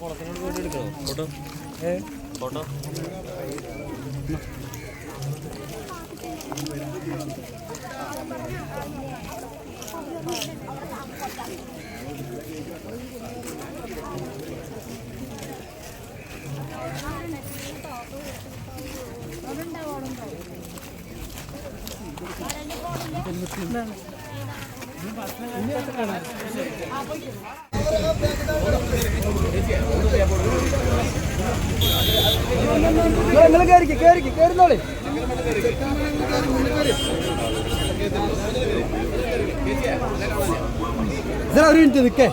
കുളത്തിനോട് കൂടി എടുക്കണോ photo photo നിങ്ങൾ കയറിക്ക് കയറിക്ക് കയറുന്നോളെ ഒരു മിനിറ്റ് നിൽക്കേ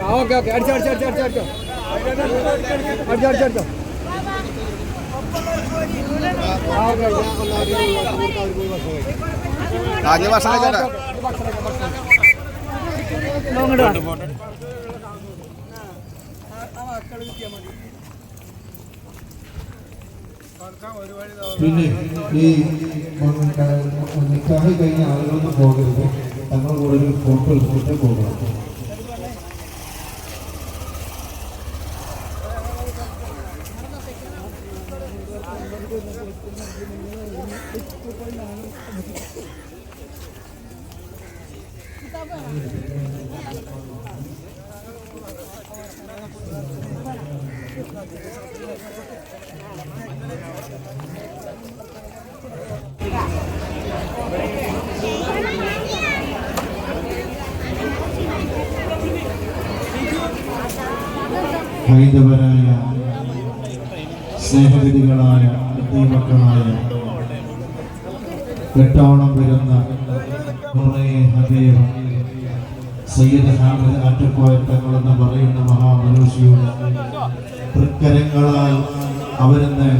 ആ ഓക്കെ ഓക്കെ അടിച്ചോ അടിച്ചോ അടിച്ചോ അടിച്ചോ. അടിച്ചോ അടിച്ചോ അടിച്ചോ. പിന്നെ ഈ നിക്കാഹ് കഴിഞ്ഞ ആളുകളൊന്നും പോകരുത്. തങ്ങളുടെ കൂടെ ഒരു ഫോട്ടോ എടുത്തിട്ട് പോകണം ഹൈതവരായ സ്നേഹഗതികളായ ദൈവക്കളായ വെട്ടോണം വരുന്ന കുറേ ഹബീബ് സയ്യിദ് ഹാമിദ് ആറ്റക്കോയ തങ്ങളെന്ന് പറയുന്ന മഹാമനുഷ്യയുടെ തൃക്കരങ്ങളാൽ അവരെന്ന്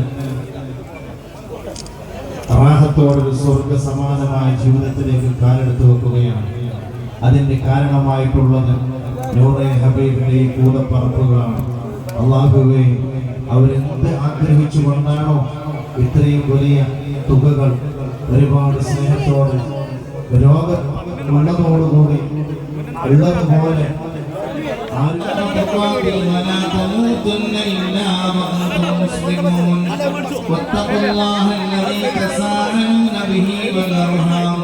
റാഹത്തോടൊരു സ്വർഗ സമാനമായ ജീവിതത്തിലേക്ക് കാലെടുത്ത് വെക്കുകയാണ്. അതിന്റെ കാരണമായിട്ടുള്ളത് നൂറെ ഹബീബിന്റെ ഈ കൂടപ്പറപ്പുകളാണ് അള്ളാഹുവെ അവരെന്ത് ആഗ്രഹിച്ചുകൊണ്ടാണോ ഇത്രയും വലിയ തുകകൾ ഒരുപാട് സ്നേഹത്തോടെ രോഗം ഉള്ളതോടുകൂടി ഉള്ളതുപോലെ ولا تموتن إلا وأنتم مسلمون واتقوا الله الذي تساءلون به والأرحام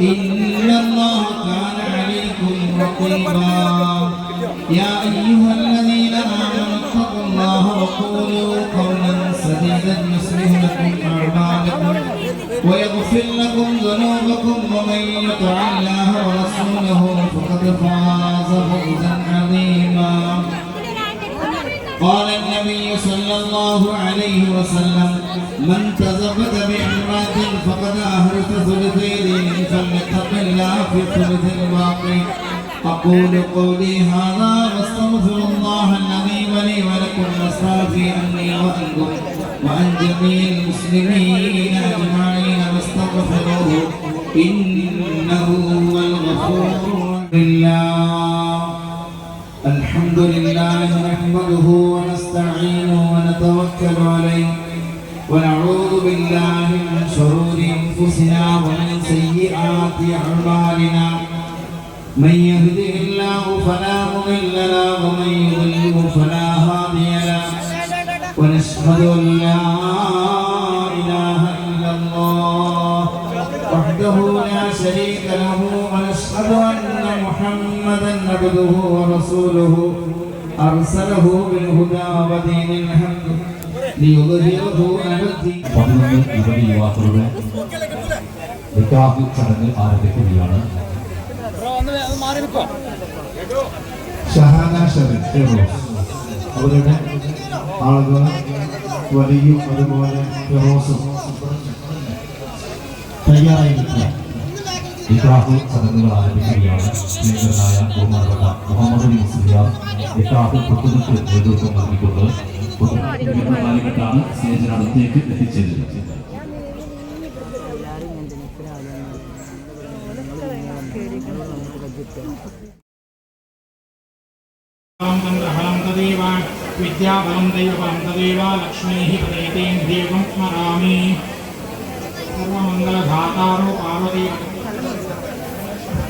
إن الله كان عليكم رقيبا يا أيها الذين آمنوا اتقوا الله وقولوا قولا ويغفر لكم ذنوبكم ومن يطع الله ورسوله فقد فاز فوزا عظيما. قال النبي صلى الله عليه وسلم من تزبد بعمرة فقد أهرس ثلثي دينه فليتق الله في الثلث الباقي. أقول قولي هذا واستغفر الله العظيم لي ولكم واستغفر عني وأنكم وعن جميع المسلمين أجمعين واستغفروه إنه هو الغفور لله الحمد لله نحمده ونستعينه ونتوكل عليه ونعوذ بالله من شرور انفسنا ومن سيئات اعمالنا من يهده الله فلا مضل له ومن محمدا عبده ورسوله ارسله بالهدى ودين الحق ليظهره على الدين പതിനൊന്ന് യുവതി യുവാക്കളുടെ നിക്കാഹ് ചടങ്ങ് ആരംഭിക്കുകയാണ് ഷഹാന ഷെറിൻ ഫിറോസ് അവരുടെ ആളുകൾ വലിയും അതുപോലെ ഫിറോസും തയ്യാറായിരിക്കുക ഇഷാഫ് ചടങ്ങുകൾ ആരംഭിക്കുകയാണ്. കേന്ദ്രനായ ബഹുമാനപ്പെട്ട മുഹമ്മദ് അലി മുസ്ലിയാർ ഇഷാഫ് പുത്തുനക്ക് നേതൃത്വം നൽകിക്കൊണ്ട് കാലഘട്ടമാണ് സ്റ്റേജിനടുത്തേക്ക് എത്തിച്ചേരുന്നത് വിദ്യാഫലം ദൈവഫലം തദൈവ ലക്ഷ്മൈ പദൈതേന്ദ്രിയം സ്മരാമി. സർവമംഗളധാതാരോ പാർവതീ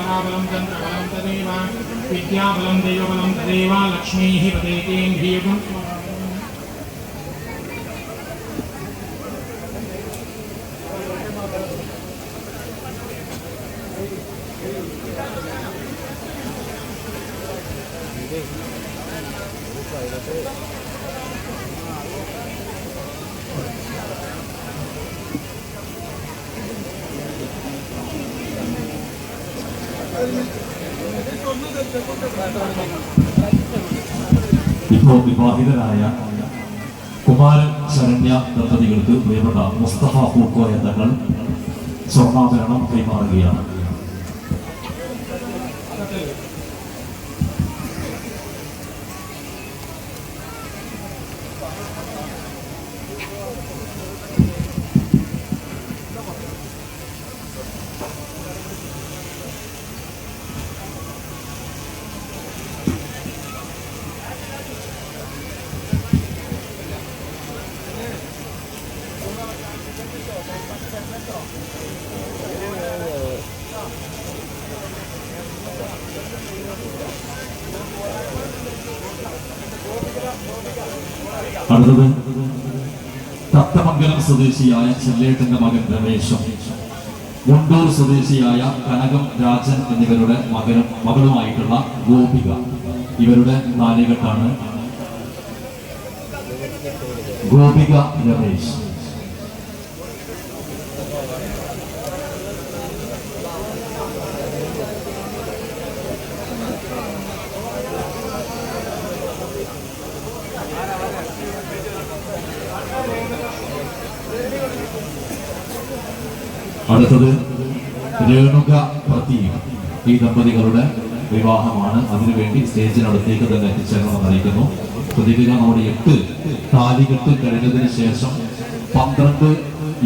மாலாபலம் தந்திரபலம் ததேவ வித்யாபலம் தெய்வபலம் ததேவ லக்ஷ்மீ பதேதேந்திரியுகம் Thank you. ഇപ്പോൾ വിവാഹിതരായ കുമാരൻ ശരണ്യ ദമ്പതികൾക്ക് പ്രിയപ്പെട്ട മുസ്തഫ പൂക്കോയ തങ്ങൾ സ്വർണാഭരണം കൈമാറുകയാണ്. അടുത്തത് തത്തമംഗലം സ്വദേശിയായ ചെല്ലേട്ടന്റെ മകൻ രമേശം മുണ്ടൂർ സ്വദേശിയായ കനകം രാജൻ എന്നിവരുടെ മകനും മകളുമായിട്ടുള്ള ഗോപിക. ഇവരുടെ നാലുകെട്ടാണ് ഗോപിക രമേശ്. അടുത്തത് രേണുക പ്രതീക് ഈ ദമ്പതികളുടെ വിവാഹമാണ്. അതിനുവേണ്ടി സ്റ്റേജിനടുത്തേക്ക് തന്നെ എത്തിച്ചേരണമെന്ന് അറിയിക്കുന്നു. പ്രതിക നമ്മുടെ എട്ട് താലികെട്ട് കഴിഞ്ഞതിന് ശേഷം പന്ത്രണ്ട്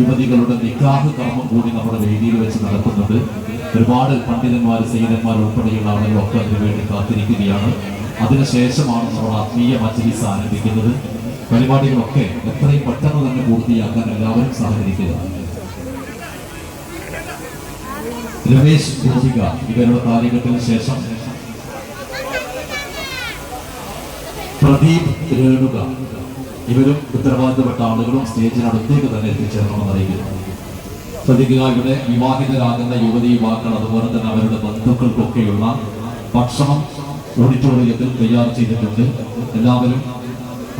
യുവതികളുടെ നിക്കാഹ് കർമ്മം കൂടി നമ്മുടെ വേദിയിൽ വെച്ച് നടത്തുന്നുണ്ട് ഒരുപാട് പണ്ഡിതന്മാർ സൈനന്മാർ ഉൾപ്പെടെയുള്ള ആളുകളൊക്കെ അതിനുവേണ്ടി കാത്തിരിക്കുകയാണ്. അതിനുശേഷമാണ് നമ്മൾ ആത്മീയ മജ്ലിസ് ആരംഭിക്കുന്നത്. പരിപാടികളൊക്കെ എത്രയും പെട്ടെന്ന് തന്നെ പൂർത്തിയാക്കാൻ എല്ലാവരും സഹകരിക്കുക. രമേശ് ഗോപിക ഇവരുടെ താലികെട്ടിന് ശേഷം പ്രദീപ് രേണുക. ഇവരും ഉത്തരവാദിത്തപ്പെട്ട ആളുകളും സ്റ്റേജിനടുത്തേക്ക് തന്നെ എത്തിച്ചേരണമെന്ന് അറിയിക്കുന്നു. ശ്രദ്ധിക്കുക ഇവിടെ വിവാഹിതരാകുന്ന യുവതി യുവാക്കൾ അതുപോലെ തന്നെ അവരുടെ ബന്ധുക്കൾക്കൊക്കെയുള്ള ഭക്ഷണം ഓഡിറ്റോറിയത്തിൽ തയ്യാർ ചെയ്തിട്ടുണ്ട്. എല്ലാവരും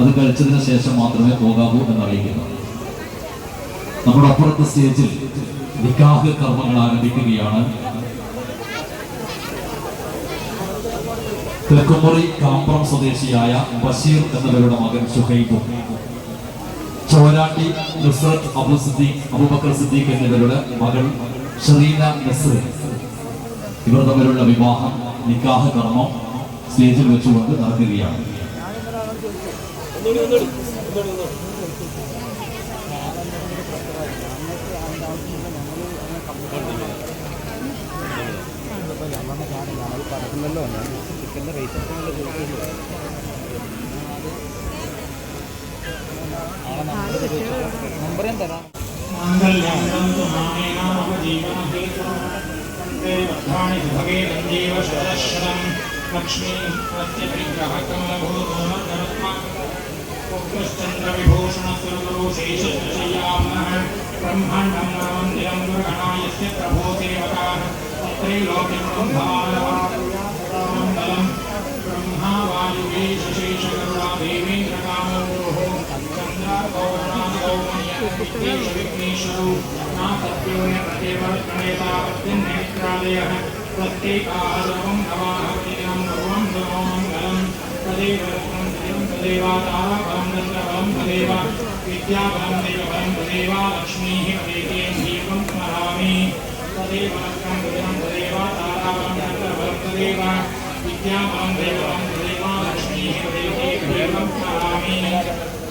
അത് കഴിച്ചതിന് ശേഷം മാത്രമേ പോകാവൂ എന്നറിയിക്കുന്നു. നമ്മുടെ അപ്പുറത്തെ സ്റ്റേജിൽ നിക്കാഹ് കർമ്മങ്ങൾ ആരംഭിക്കുകയാണ് തെക്കുമുറി കാമ്പ്രം സ്വദേശിയായ ബഷീർ എന്നിവരുടെ മകൻ ഷുഹൈബും ചോരാട്ടി റിസർട്ട് അബു സിദ്ദീഖ് അബുബക്കർ സിദ്ദീഖ് എന്നിവരുടെ മകൾ ഷറീന നസ്രി. ഇവർ തമ്മിലുള്ള വിവാഹം നിക്കാഹ് കർമ്മം സ്റ്റേജിൽ വെച്ചുകൊണ്ട് നടക്കുകയാണ്. माङ्गल्यं तु मामेनामजीवनहेतुः भद्राणि सुभगे सञ्जीव शरशरं लक्ष्मीं प्रत्यभिग्रहकमलभूतोमकरत्मा पुत्रश्चन्द्रविभूषणस्वरगुरु शेषशय्यामनः ब्रह्माण्डं नवमन्दिरं दुर्गणायस्य प्रभो सेवकाः त्रैलोक्यं भवानवामण्डलं नेत्रालयः प्रत्येकाहरवं नवाहवनीयं नवं नमो मङ्गलं तदेव रत्नं तदेव तदेवातारकं दत्तबलं तदेव विद्याबलं देवबलं तदेव लक्ष्मीः तदेकें दीपं स्मरामि तदेव रत्नं तदेवं तदेव ताराबलं दत्तबलं तदेव विद्याबलं देवबलं तदेव लक्ष्मीः तदेकें दीपं स्मरामि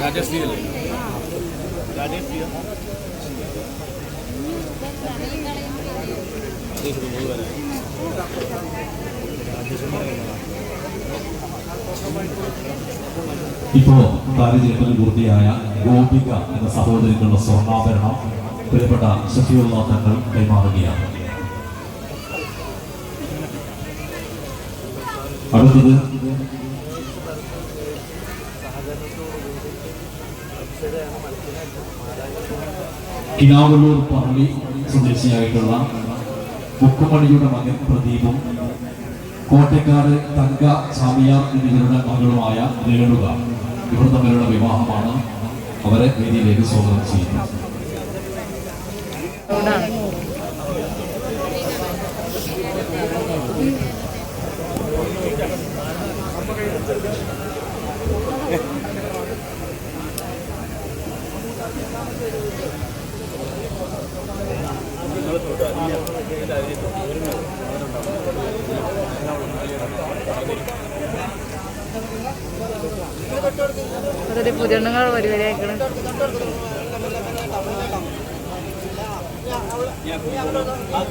രാജശ്രീ അല്ലേ രാജശ്രീ ഇപ്പോ താരജേട്ടൽ പൂർത്തിയായ ഗോപിക എന്ന സഹോദരിക്കുള്ള സ്വർണാഭരണം പ്രിയപ്പെട്ട ഷഫിയുള്ള തങ്ങൾ കൈമാറുകയാണ്. അടുത്തത് കിനാവലൂർ പള്ളി സ്വദേശിയായിട്ടുള്ള മുക്കുമണിയുടെ മകൻ പ്രദീപും കോട്ടക്കാട് തങ്ക ചാമിയാർ എന്നിവരുടെ മകളുമായ രേണുക ഇവർ തമ്മിലുള്ള വിവാഹമാണ്. അവരെ വേദിയിലേക്ക് സ്വാഗതം ചെയ്യുന്നത്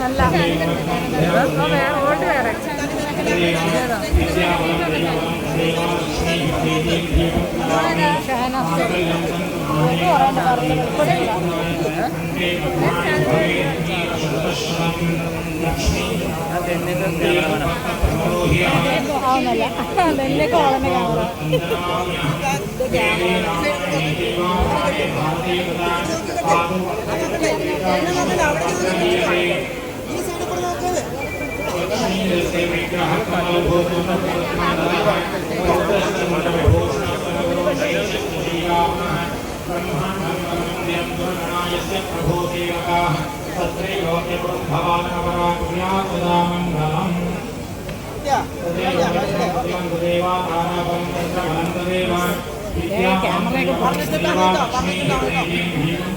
നല്ല വേറെ ഓട്ട് വേറെ. ആവുന്നല്ല അതെന്നെ കോളനെ കാണാം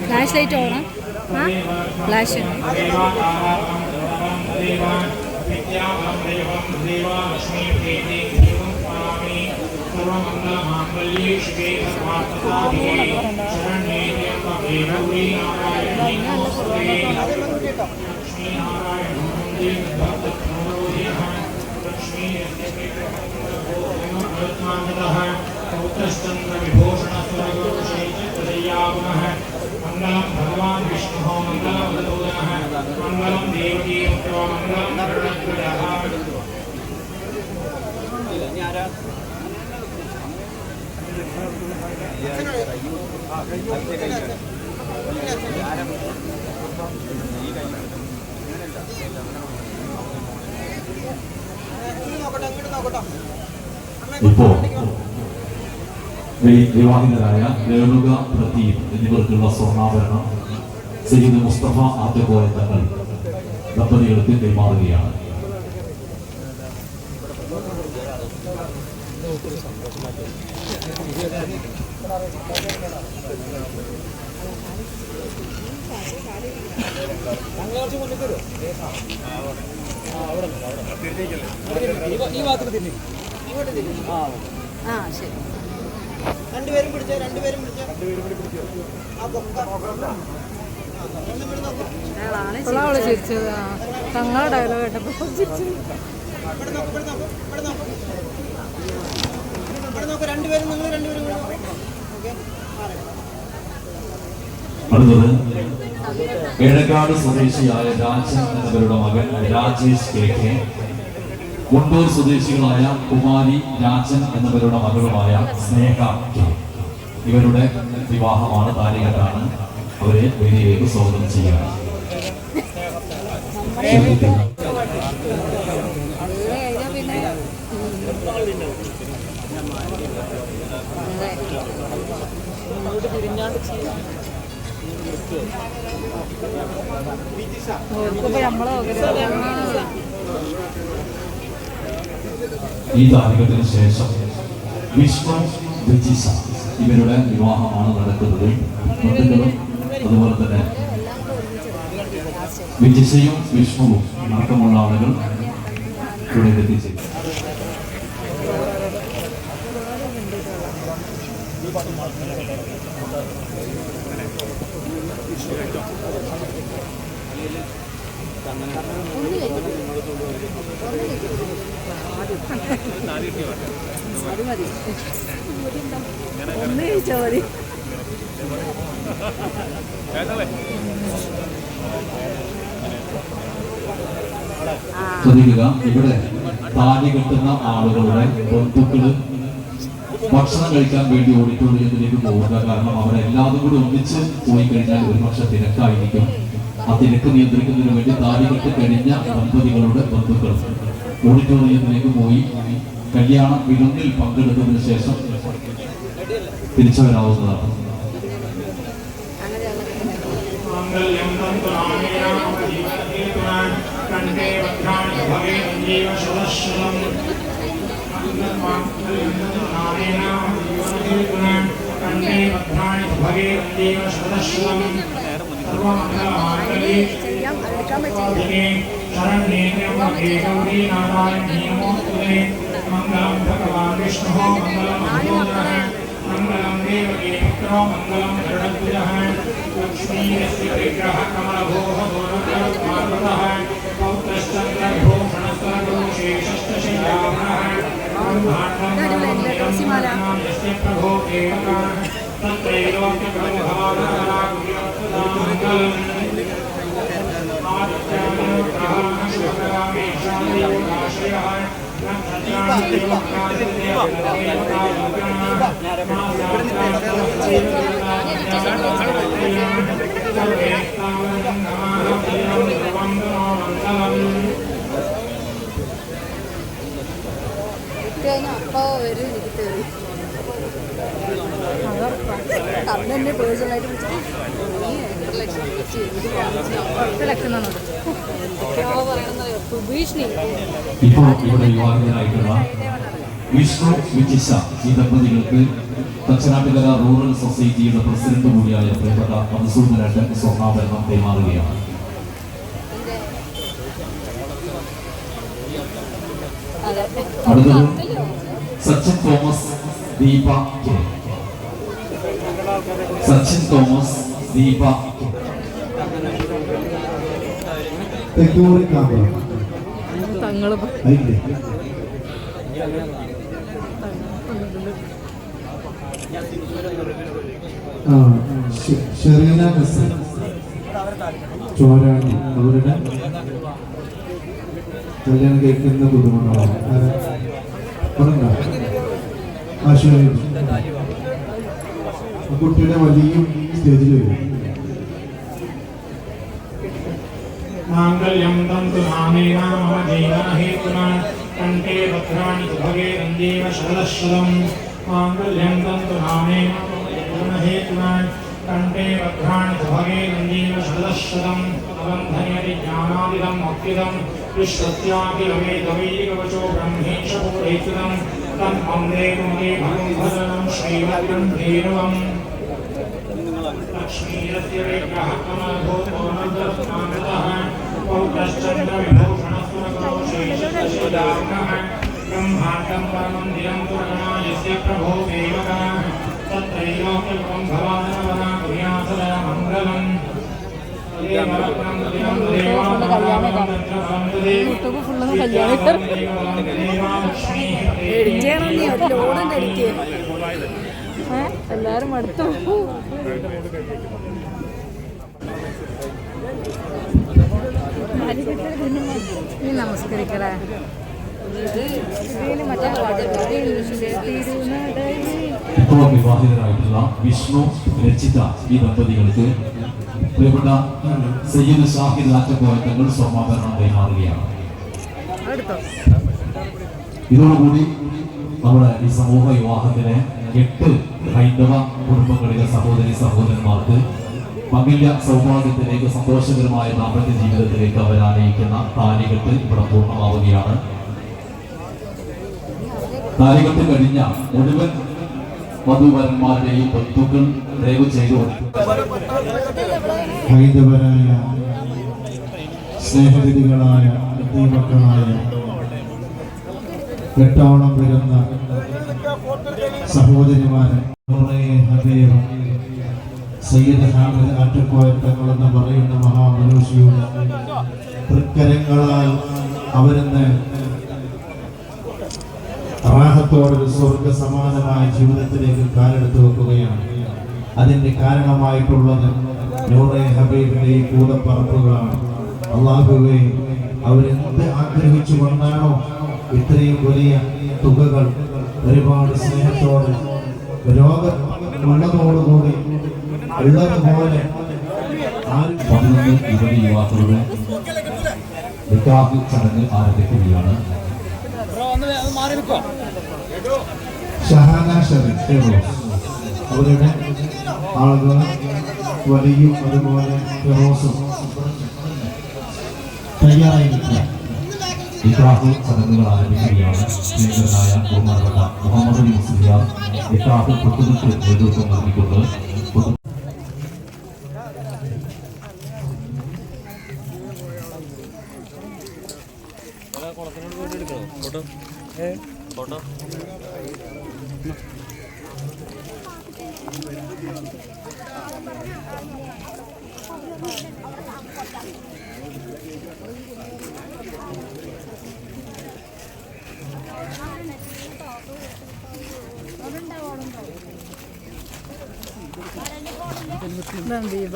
ഫ്ലാഷ് ലൈറ്റ് ഓണം ആ ഫ്ലാഷ് विद्यावामदेवं देवालक्ष्मीप्रीति देवं स्मरामि सर्वमङ्गलमाङ्गल्ये शिवे लक्ष्मीनारायण वंदे भगवत्प्रणोदेः लक्ष्मीरस्य മംഗളം ഭഗവാൻ വിഷ്ണു മംഗളവതൂത മംഗളം ദേവകീ മംഗളം ഇപ്പോൾ വിവാഹിതരായ രേണുക പ്രതീപ് എന്നിവർക്കുള്ള സ്വർണാഭരണം സയ്യിദ് മുസ്തഫ ആദ്യപോയ തങ്ങൾ ദമ്പതികൾക്ക് കൈമാറുകയാണ്. ഈ ഭാഗത്ത് തിരിഞ്ഞു ആ ശരി. രണ്ടുപേരും പിടിച്ചോ രണ്ടുപേരും പിടിച്ചോ? ആ അവൾ ചിരിച്ചത്. ഡയലോഗ് കേട്ടപ്പോ രണ്ടുപേരും നിങ്ങൾ രണ്ടുപേരും ഏഴക്കാട് സ്വദേശിയായ രാജൻ എന്നവരുടെ മകൻ രാജേഷ് കെ കെ. കുണ്ടൂർ സ്വദേശികളായ കുമാരി രാജൻ എന്നിവരുടെ മകളുമായ സ്നേഹ കെ. ഇവരുടെ വിവാഹമാണ് താലികെട്ടാണ് അവരെ വേദിയിലേക്ക് സ്വാഗതം ചെയ്യുക. ഈ താലികത്തിന് ശേഷം വിഷ്ണു വിജിസ ഇവരുടെ വിവാഹമാണ് നടക്കുന്നത്. ബന്ധുക്കളും അതുപോലെ തന്നെ വിജിസയും വിഷ്ണുവും അടക്കമുള്ള ആളുകൾ ഇവിടെ എത്തിച്ചു അത് മതി ഒന്ന് മതി ശ്രദ്ധിക്കുക ഇവിടെ താലി കിട്ടുന്ന ആളുകളുടെ ബന്ധുക്കൾ ഭക്ഷണം കഴിക്കാൻ വേണ്ടി ഓഡിറ്റോറിയത്തിലേക്ക് പോവുക. കാരണം അവരെല്ലാവരും കൂടി ഒന്നിച്ച് പോയി കഴിഞ്ഞാൽ ഒരുപക്ഷെ തിരക്കായിരിക്കും. ആ തിരക്ക് നിയന്ത്രിക്കുന്നതിന് വേണ്ടി താലി കെട്ട് കഴിഞ്ഞ ദമ്പതികളുടെ ബന്ധുക്കൾ ഓഡിറ്റോറിയത്തിലേക്ക് പോയി. കല്യാണ വിരുന്നിൽ പങ്കെടുത്തതിനു ശേഷം തിരിച്ചു വരാവുന്നതാണ് माङ्गल्यं तन्तुनामेनामजीवनहेतुना कण्ठे वक्राणि भवे जीव शतश्रुतम् माङ्गल्यं तन्तुनामेनामजीवनहेतुना कण्ठे वक्राणि भवे जीव शतश्रुतम् सर्वमङ्गलमाङ्गल्ये ചെയ്യാം എടുക്കാൻ പറ്റില്ല स्वाधिने शरण्ये त्र्यम्बके गौरी नारायणी नमोऽस्तुते मङ्गलं भगवान् विष्णुः मङ्गलं हनुमन्तः मङ्गलं देवगे पुत्रो मङ्गलं शरणभुजः लक्ष्मीरस्य विग्रहकमलभोः दोरकमारुतः पौत्रश्चन्द्रभूषणस्तरोशेषष्टशिलामणः ब्रह्माण्डस्य प्रभो देवकाः तत्रैलोक्यप्रभुभावकरामङ्गलम् आदित्याः शुभकरामेषां देवकाशयः അപ്പോൾ വരും എനിക്ക് അന്ന് തന്നെ പേഴ്സണലായിട്ട് വിളിച്ചിട്ട് നീ ഇപ്പോൾ ഇവിടെ യുവാക്കളായിട്ടുള്ള വിഷ്ണു വിജിഷ ഈ ദമ്പതികൾക്ക് തച്ചനാട്ടുകര റൂറൽ സൊസൈറ്റിയുടെ പ്രസിഡന്റ് കൂടിയായ പ്രിയപ്പെട്ട മധുസൂദനേട്ടൻ സ്വർണാഭരണം കൈമാറുകയാണ്. അടുത്തത് സച്ചിൻ തോമസ് ദീപ കെ. സച്ചിൻ തോമസ് ദീപ. തെക്കോറി കാമ്പ തങ്ങൾ ഷെറീന ചോരാണി. അവരുടെ കല്യാണം കേൾക്കുന്ന ബുദ്ധിമുട്ടാണ്. പറഞ്ഞ? ആശ്വര്യം ആ കുട്ടിയുടെ വലിയും സ്റ്റേജിൽ വരും മാംഗല്യം തന്തു മാമേന മമ ജീവനഹേതുന കണ്ഠേ ഭദ്രാണി സുഭഗേ രഞ്ജേവ ശരദശ്രുതം മാംഗല്യം തന്തു മാമേന മമ ജീവനഹേതുന കണ്ഠേ ഭദ്രാണി സുഭഗേ രഞ്ജേവ ശരദശ്രുതം അവന്ധനയതി ജ്ഞാനാദിതം അക്തിതം വിശ്വസ്യാഖിലമേ തവൈകവചോ ബ്രഹ്മേഷ പൂരേതുതം തം വന്ദേ കുമേ ഭഗം ഭജനം ശ്രീവദ്രം ഭേരവം धेनुवम् लक्ष्मीरस्य विग्रहः कमलभूतोऽनन्तरस्नागतः पौत्रश्चन्द्रविभूषणस्वरगोशेषदारुणः ब्रह्माण्डं परमन्दिरं पुरणा यस्य प्रभो देवकाः तत्रैलोक्यं भवानवना कुर्यासदा मङ्गलम् യൂട്യൂബ് ഫുള്ള് കല്യാണം ലക്ഷ്മീ എഡിറ്റ് ചെയ്യണം നീ ഒരു ലോഡുണ്ട് എഡിറ്റ് ഏ എല്ലാരും അടുത്തു നീ നമസ്കരിക്കടേ. വിവാഹിതരായിട്ടുള്ള വിഷ്ണു രചിത ഈ ദമ്പതികൾക്ക് പ്രിയപ്പെട്ട സയ്യിദ് ഷാഹിദ് ആറ്റക്കോയ തങ്ങൾ സ്വർണാഭരണം കൈമാറുകയാണ്. ഇതോടുകൂടി നമ്മുടെ ഈ സമൂഹ വിവാഹത്തിന് എട്ട് ഹൈന്ദവ കുടുംബങ്ങളിലെ സഹോദരി സഹോദരന്മാർക്ക് മംഗല്യ സൗഭാഗ്യത്തിലേക്ക് സന്തോഷകരമായ ദാമ്പത്യ ജീവിതത്തിലേക്ക് അവരാനയിക്കുന്ന താലികെട്ട് ഇവിടെ പൂർണമാവുകയാണ്. താലികെട്ട് കഴിഞ്ഞ മുഴുവൻ വധുവരന്മാരുടെയും ബന്ധുക്കൾ ദയവ് ചെയ്തു ഹൈന്ദവരായ സ്നേഹഗതികളായ ദീപക്കളായ എട്ടോണം വരുന്ന സഹോദരിമാരെ ഹബീബ് സയ്യിദ് ഹാമിദ് ആറ്റക്കോയ തങ്ങളെന്ന് പറയുന്ന മഹാമനുഷ്യയുടെ തൃക്കരങ്ങളാൽ അവരെന്ന് റാഹത്തോടൊരു സ്വർഗ സമാനമായ ജീവിതത്തിലേക്ക് കാലെടുത്ത് വെക്കുകയാണ്. അതിന്റെ കാരണമായിട്ടുള്ളത് നൂറെ ഹബീബിന്റെ ഈ കൂടപ്പറപ്പുകളാണ് അള്ളാഹുവെ അവരെന്ത് ആഗ്രഹിച്ചു കൊണ്ടാണോ ഇത്രയും വലിയ തുകകൾ ഒരുപാട് സ്നേഹത്തോടെ രോഗം ഉള്ളതോടുകൂടി ഉള്ളതുപോലെ യുവാക്കളുടെ ചടങ്ങ് ആരംഭിക്കുകയാണ്. ഷഹാന അവരുടെ ആളുകൾ വലിയും അതുപോലെ ഫിറോസും തയ്യാറായി നിക്കാഹ് ചടങ്ങുകൾ ആരംഭിക്കുകയാണ്. സ്നേഹിതനായ ബഹുമാനപ്പെട്ട മുഹമ്മദ് അലി മുസ്ലിയാർ നിക്കാഹ് പുത്തുകൾക്ക് നേതൃത്വം നൽകിക്കൊണ്ട് പുതു- ഇതാണ് ദീപ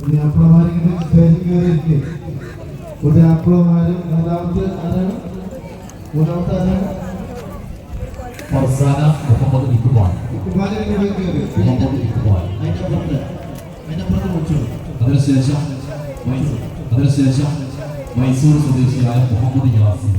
നല്ല സ്റ്റേജിൽ കയറിയിരിക്കും ഉദയാപ്പിളമാരും മൂന്നാമത്തെ ആരാണ്? മൂന്നാമത്തെ ആരാണ്? ഫർസാന മുഹമ്മദ് ഇക്ബാൽ കുമാരൻ മുഹമ്മദ് ഇക്ബാൽ അതിന്റെ അതിനുശേഷം അതിനുശേഷം മൈസൂർ സ്വദേശിയായ മുഹമ്മദ് യാസിൻ.